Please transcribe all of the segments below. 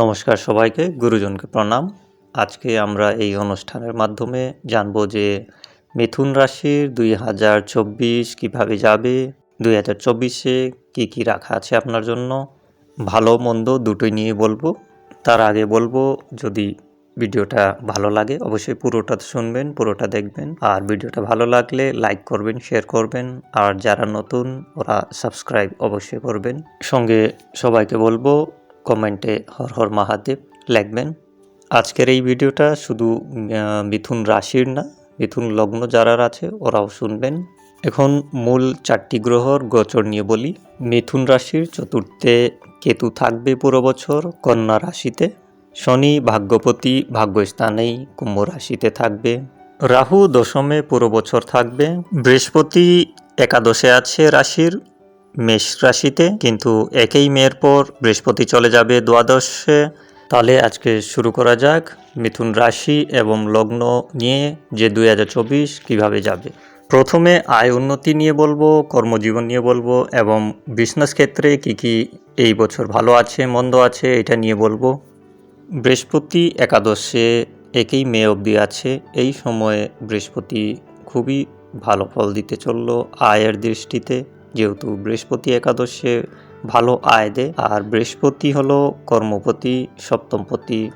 নমস্কার সবাইকে, গুরুজনকে প্রণাম। আজকে আমরা এই অনুষ্ঠানের মাধ্যমে জানব যে মিথুন রাশির দুই হাজার চব্বিশ কীভাবে যাবে, দুই হাজার চব্বিশে কী কী রাখা আছে আপনার জন্য, ভালো মন্দ দুটোই নিয়ে বলব। তার আগে বলব, যদি ভিডিওটা ভালো লাগে অবশ্যই পুরোটা শুনবেন, পুরোটা দেখবেন। আর ভিডিওটা ভালো লাগলে লাইক করবেন, শেয়ার করবেন। আর যারা নতুন, ওরা সাবস্ক্রাইব অবশ্যই করবেন। সঙ্গে সবাইকে বলব কমেন্টে হর হর মহাদেব লিখবেন। আজকের এই ভিডিওটা শুধু মিথুন রাশির না, মিথুন লগ্ন যারা আছে ওরাও শুনবেন। এখন মূল চারটি গ্রহর গোচর নিয়ে বলি। মিথুন রাশির চতুর্থে কেতু থাকবে পুরো বছর কন্যা রাশিতে। শনি ভাগ্যপতি ভাগ্যস্থানেই কুম্ভ রাশিতে থাকবে। রাহু দশমে পুরো বছর থাকবে। বৃহস্পতি একাদশে আছে রাশির। মেষ রাশিতে, কিন্তু একই মেয়ের পর বৃহস্পতি চলে যাবে দ্বাদশে। তাহলে আজকে শুরু করা যাক মিথুন রাশি এবং লগ্ন নিয়ে যে দুই হাজার চব্বিশ কীভাবে যাবে। প্রথমে আয় উন্নতি নিয়ে বলব, কর্মজীবন নিয়ে বলব এবং বিজনেস ক্ষেত্রে কি কি এই বছর ভালো আছে, মন্দ আছে, এটা নিয়ে বলব। বৃহস্পতি একাদশে একই মে অবধি আছে। এই সময়ে বৃহস্পতি খুবই ভালো ফল দিতে চলল আয়ের দৃষ্টিতে। যেহেতু বৃহস্পতি একাদশে ভালো আয় দেয়, আর বৃহস্পতি হলো কর্মপতি সপ্তমপতি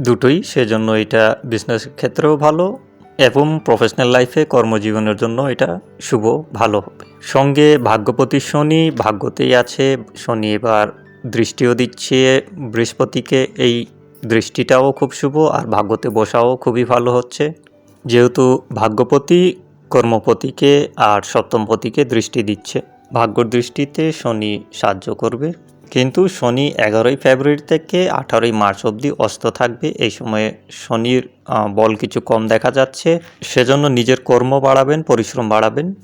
দুটোই, সেজন্য এটা বিজনেস ক্ষেত্রেও ভালো এবং প্রফেশনাল লাইফে কর্মজীবনের জন্য এটা শুভ, ভালো হবে। সঙ্গে ভাগ্যপতি শনি, ভাগ্যতেই আছে, শনি এবার দৃষ্টিও দিচ্ছে, বৃহস্পতিকে এই দৃষ্টিটাও খুব শুভ, আর ভাগ্যতে বসাও খুবই ভালো হচ্ছে। যেহেতু ভাগ্যপতি কর্মপতিকে আর সপ্তমপতিকে দৃষ্টি দিচ্ছে। ভাগ্যর দৃষ্টিতে শনি সাহায্য করবে। কিন্তু শনি এগারোই ফেব্রুয়ারি থেকে আঠারোই মার্চ অবধি অস্ত থাকবে। এই সময়ে শনির বল কিছু কম দেখা যাচ্ছে। সেজন্য নিজের কর্ম বাড়াবেন, পরিশ্রম বাড়াবেন।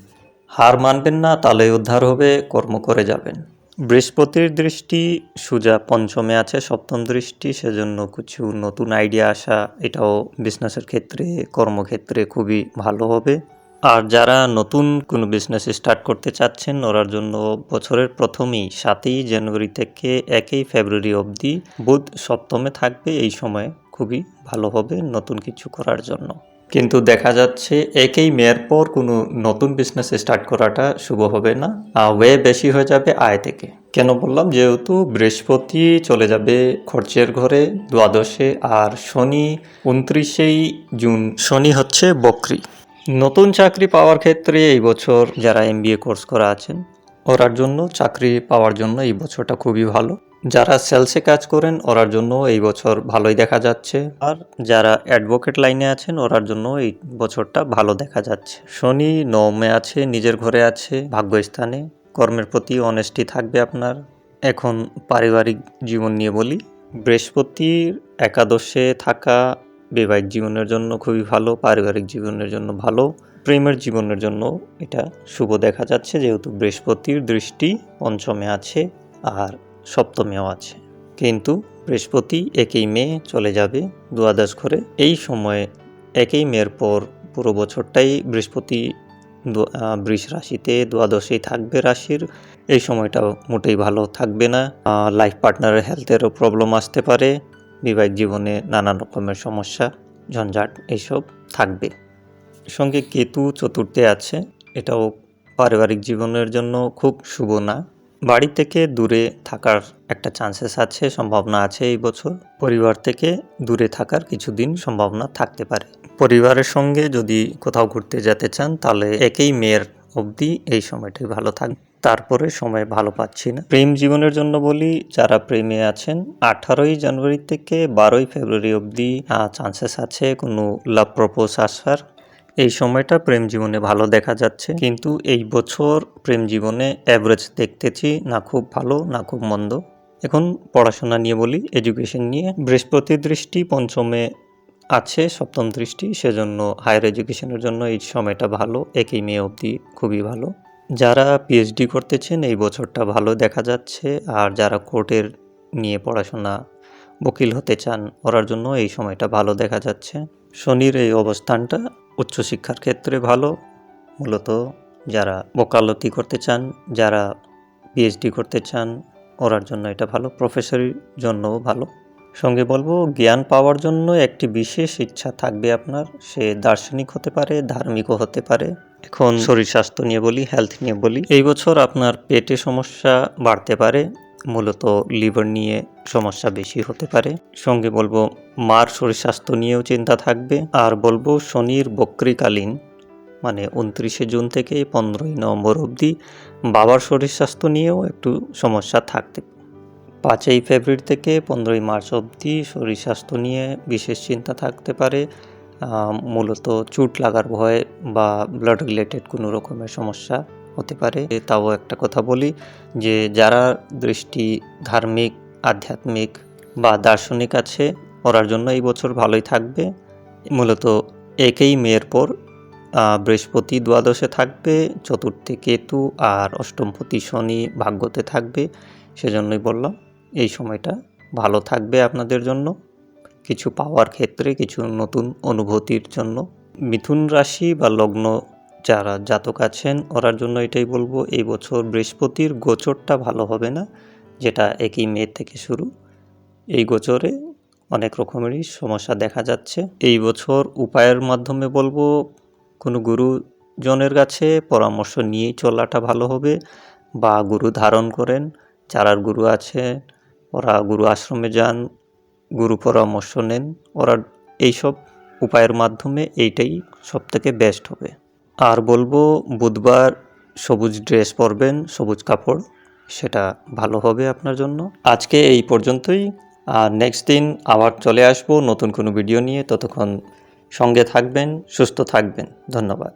হার মানবেন না তাহলে উদ্ধার হবে, কর্ম করে যাবেন। বৃহস্পতির দৃষ্টি, সুজা পঞ্চমে আছে, সপ্তম দৃষ্টি। সেজন্য কিছু নতুন আইডিয়া আসা, এটাও বিজনেসের ক্ষেত্রে, কর্মক্ষেত্রে খুবই ভালো হবে। আর যারা নতুন কোনো বিজনেস স্টার্ট করতে চাচ্ছেন, ওরার জন্য বছরের প্রথমেই সাতই জানুয়ারি থেকে একই ফেব্রুয়ারি অবধি বুধ সপ্তমে থাকবে। এই সময় খুবই ভালো হবে নতুন কিছু করার জন্য। কিন্তু দেখা যাচ্ছে একই মেয়ের পর কোনো নতুন বিজনেস স্টার্ট করাটা শুভ হবে না ওয়ে বেশি হয়ে যাবে আয় থেকে। কেন বললাম? যেহেতু বৃহস্পতি চলে যাবে খরচের ঘরে, দ্বাদশে আর শনি উনত্রিশেই জুন। শনি হচ্ছে বকরি। নতুন চাকরি পাওয়ার ক্ষেত্রে এই বছর যারা এমবিএ কোর্স করা আছেন, ওরার জন্য চাকরি পাওয়ার জন্য এই বছরটা খুবই ভালো। যারা সেলসে কাজ করেন, ওরার জন্য এই বছর ভালোই দেখা যাচ্ছে। আর যারা অ্যাডভোকেট লাইনে আছেন, ওরার জন্য এই বছরটা ভালো দেখা যাচ্ছে। শনি নবমে আছে, নিজের ঘরে আছে, ভাগ্যস্থানে। কর্মের প্রতি অনেস্টি থাকবে আপনার। এখন পারিবারিক জীবন নিয়ে বলি, বৃহস্পতির একাদশে থাকা বৈবাহিক জীবনের জন্য খুবই ভালো, পারিবারিক জীবনের জন্য ভালো, প্রেমের জীবনের জন্য এটা শুভ দেখা যাচ্ছে যেহেতু বৃহস্পতির দৃষ্টি পঞ্চমে আছে আর সপ্তমেও আছে। কিন্তু বৃহস্পতি একই মেয়ে চলে যাবে দ্বাদশ ঘরে। এই সময়ে একই মেয়ের পর পুরো বছরটাই বৃহস্পতি বৃষ রাশিতে দ্বাদশেই থাকবে রাশির। এই সময়টা মোটেই ভালো থাকবে না। লাইফ পার্টনারের হেলথেরও প্রবলেম আসতে পারে। বিবাহিক জীবনে নানান রকমের সমস্যা, ঝঞ্ঝাট এইসব থাকবে। সঙ্গে কেতু চতুর্থে আছে। এটাও পারিবারিক জীবনের জন্য খুব শুভ না। বাড়ি থেকে দূরে থাকার একটা চান্সেস আছে, সম্ভাবনা আছে এই বছর। পরিবার থেকে দূরে থাকার কিছুদিন সম্ভাবনা থাকতে পারে। পরিবারের সঙ্গে যদি কোথাও ঘুরতে যেতে চান, তাহলে একই মেয়ের অবধি এই সময়টাই ভালো থাকবে তারপরে সময় ভালো পাচ্ছি না। প্রেম জীবনের জন্য বলি, যারা প্রেমে আছেন, আঠারোই জানুয়ারি থেকে বারোই ফেব্রুয়ারি অবধি চান্সেস আছে কোনো লাভ প্রপোজ আসার। এই সময়টা প্রেম জীবনে ভালো দেখা যাচ্ছে। কিন্তু এই বছর প্রেম জীবনে অ্যাভারেজ দেখতেছি, না খুব ভালো, না খুব মন্দ। এখন পড়াশোনা নিয়ে বলি এডুকেশন নিয়ে। বৃহস্পতি দৃষ্টি পঞ্চমে আছে, সপ্তম দৃষ্টি, সেজন্য হায়ার এডুকেশনের জন্য এই সময়টা ভালো। একই মে অবধি খুবই ভালো। যারা পিএইচডি করতেছেন, এই বছরটা ভালো দেখা যাচ্ছে। আর যারা কোর্টের নিয়ে পড়াশোনা বকিল হতে চান, ওরার জন্য এই সময়টা ভালো দেখা যাচ্ছে। শনির এই অবস্থানটা উচ্চশিক্ষার ক্ষেত্রে ভালো। মূলত যারা ওকালতি করতে চান, যারা পিএইচডি করতে চান, ওরার জন্য এটা ভালো। প্রফেসরের জন্যও ভালো। সঙ্গে বলব, জ্ঞান পাওয়ার জন্য একটি বিশেষ ইচ্ছা থাকবে আপনার। সে দার্শনিক হতে পারে, ধার্মিকও হতে পারে। এখন শরীর স্বাস্থ্য নিয়ে বলি হেলথ নিয়ে বলি। এই বছর আপনার পেটে সমস্যা বাড়তে পারে, মূলত লিভার নিয়ে সমস্যা বেশি হতে পারে। সঙ্গে বলব, মার শরীর স্বাস্থ্য নিয়েও চিন্তা থাকবে। আর বলব, শনির বক্রিকালীন মানে উনত্রিশে জুন থেকে পনেরোই নভেম্বর অবধি, বাবার শরীর স্বাস্থ্য নিয়েও একটু সমস্যা থাকতে পাঁচই ফেব্রুয়ারি থেকে পনেরোই মার্চ অবধি শরীর স্বাস্থ্য নিয়ে বিশেষ চিন্তা থাকতে পারে। মূলত চুট লাগার ভয় বা ব্লাড রিলেটেড কোনো রকমের সমস্যা হতে পারে। তাও একটা কথা বলি যে, যারা দৃষ্টি, ধার্মিক, আধ্যাত্মিক বা দার্শনিক আছে, ওরার জন্য এই বছর ভালোই থাকবে। মূলত একেই মেয়ের পর বৃহস্পতি দ্বাদশে থাকবে, চতুর্থে কেতু আর অষ্টমপতি শনি ভাগ্যতে থাকবে, সেজন্যই বললাম। এই সময়টা ভালো থাকবে আপনাদের জন্য। কিছু পাওয়ার ক্ষেত্রে, কিছু নতুন অনুভূতির জন্য। মিথুন রাশি বা লগ্ন যারা জাতক আছেন, ওরার জন্য এটাই বলব, এই বছর বৃহস্পতির গোচরটা ভালো হবে না, যেটা একই মে থেকে শুরু। এই গোচরে অনেক রকমেরই সমস্যা দেখা যাচ্ছে। এই বছর উপায়ের মাধ্যমে বলব, কোনো গুরুজনের কাছে পরামর্শ নিয়েই চলাটা ভালো হবে বা গুরু ধারণ করেন যারা গুরু আছে ওরা গুরু আশ্রমে যান, গুরু পরামর্শ নেন। ওরা এইসব উপায়ের মাধ্যমে এইটাই সব থেকে বেস্ট হবে। আর বলব, বুধবার সবুজ ড্রেস পরবেন, সবুজ কাপড়, সেটা ভালো হবে আপনার জন্য। আজকে এই পর্যন্তই। আর নেক্সট দিন আবার চলে আসব নতুন কোনো ভিডিও নিয়ে। ততক্ষণ সঙ্গে থাকবেন, সুস্থ থাকবেন। ধন্যবাদ।